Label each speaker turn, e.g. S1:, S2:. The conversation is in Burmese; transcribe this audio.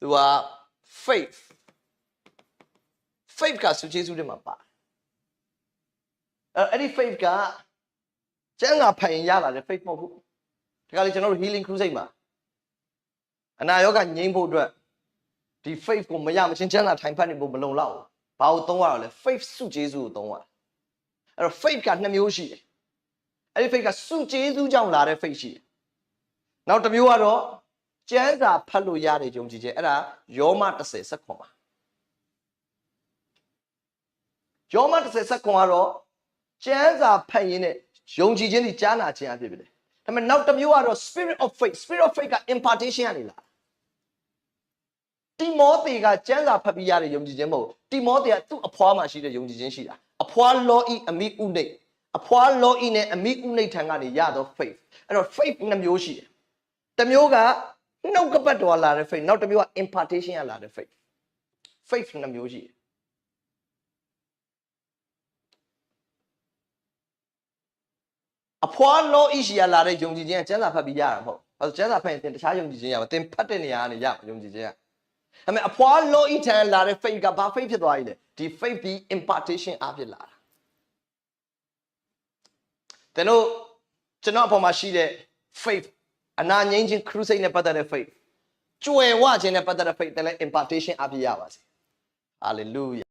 S1: သူက faith faith ကစုကျေးဇူးတွေမှာပါအဲ့အဲ့ဒီ faith ကကျမ်းစာဖတ်ရင်ရလာတဲ့ faith မဟုတ်ဘူးဒီကလေးကျွန်တော်တို့ healing crusade မှာအနာရောဂါငြိမ်းဖို့အတွက်ဒီ faith ကိုမရမချင်းကျမ်းစာထိုင်ဖတ်နေဖို့မလုံလောက်ဘူးဘာကိုသုံးရတော့လဲ faith စုကျေးဇူးကိုသုံးရအဲ့တော့ faith ကနှစ်မျိုးရှိတယ်အဲ့ဒီ faith ကစုကျေးဇူးကြောင့်လာတဲ့ faith ရှိတယ်နောက်တစ်မျိုးကတော့ ကျမ်းစာဖတ်လို့ရတဲ့ယုံကြည်ခြင်းအဲ့ဒါယောမ30စက္ကွန်ပါယောမ30စက္ကွန်ကတော့ကျမ်းစာဖတ်ရင်းနဲ့ယုံကြည်ခြင်းဒီကြားနာခြင်းအဖြစ်ဖြစ်တယ်ဒါပေမဲ့နောက်တစ်မျိုးကတော့ spirit of faith spirit of faith က impartation ကနေလာတိမောသေကကျမ်းစာဖတ်ပြီးရတဲ့ယုံကြည်ခြင်းမဟုတ်တိမောသေကသူ့အဖွားမှာရှိတဲ့ယုံကြည်ခြင်းရှိတာအဖွားလောဤအမိဥနိတ်အဖွားလောဤနဲ့အမိဥနိတ်ထံကနေရတော့ faith အဲ့တော့ faith နှစ်မျိုးရှိတယ်တစ်မျိုးက နှုတ်ကပတ်တော်လာတဲ့ faith နောက်တစ်မျိုးက impartation ကလာတဲ့ faith faith နှစ်မျိုးရှိတယ်အဖွားလောဤရှိရလာတဲ့ယုံကြည်ခြင်းကကျမ်းစာဖတ်ပြီးရတာမဟုတ်ဘာလို့ကျမ်းစာဖတ်ရင်သင်တခြားယုံကြည်ခြင်းရမှာသင်ဖတ်တဲ့နေရာကနေရမှာယုံကြည်ခြင်းကဒါပေမဲ့အဖွားလောဤထံလာတဲ့ faith ကဘာ faith ဖြစ်သွားပြီလဲဒီ faith ဒီ impartation အဖြစ်လာတာတဲ့လို့ကျွန်တော်အပေါ်မှာရှိတဲ့ faith အနာငြိမ်းခြင်း crusade နဲ့ပတ်သက်တဲ့ faith ကြွယ်ဝခြင်းနဲ့ပတ်သက်တဲ့ faith တယ်လဲ impartation အဖြစ်ရပါစေ hallelujah